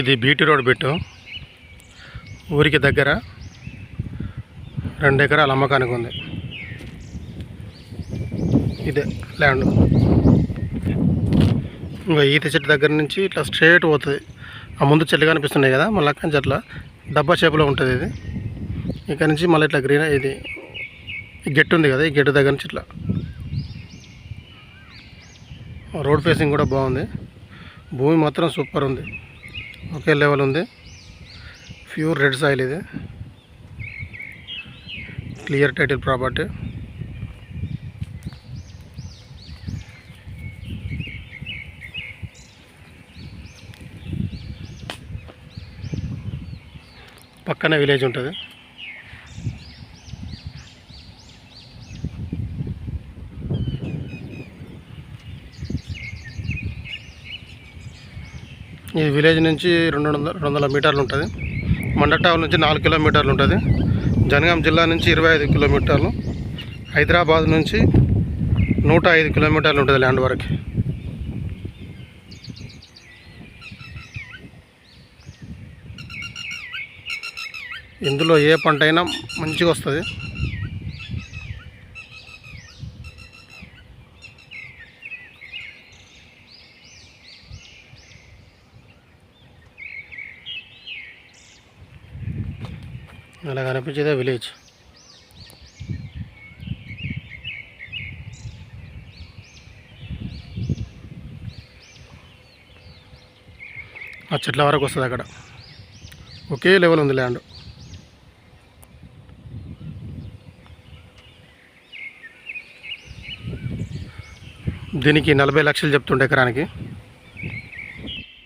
ఇది BT road bit. ఊరికి దగ్గర రెండు ఎకరాల అమ్మకానికి ఉంది. ఇదే ల్యాండ్. ఇంకా ఈత చెట్టు దగ్గర నుంచి ఇట్లా స్ట్రేట్ పోతుంది. ఆ ముందు చెట్లు కనిపిస్తున్నాయి కదా మళ్ళీ అక్కడి నుంచి అట్లా డబ్బా షేపులో ఉంటుంది ఇది. ఇక్కడ నుంచి మళ్ళీ ఇట్లా గ్రీన్ ఇది గెట్టు ఉంది కదా ఈ గెట్టు దగ్గర నుంచి ఇట్లా. రోడ్ ఫేసింగ్ కూడా బాగుంది. భూమి మాత్రం సూపర్ ఉంది. ఒకే లెవెల్ ఉంది. ప్యూర్ రెడ్ సాయిల్ ఇది. Clear title property. పక్కనే విలేజ్ ఉంటుంది. ఈ విలేజ్ నుంచి రెండు వందల రెండు వందల మీటర్లు ఉంటుంది. మండటావుల నుంచి నాలుగు కిలోమీటర్లు ఉంటుంది. జనగాం జిల్లా నుంచి ఇరవై ఐదు కిలోమీటర్లు. హైదరాబాద్ నుంచి నూట ఐదు కిలోమీటర్లు ఉంటుంది ల్యాండ్ వరకు. ఇందులో ఏ పంట అయినా మంచిగా వస్తుంది. అలా కనిపించేదే విలేజ్. ఆ చెట్ల వరకు వస్తుంది అక్కడ. ఒకే లెవెల్ ఉంది ల్యాండ్ దీనికి నలభై లక్షలు చెప్తుండే ఎకరానికి.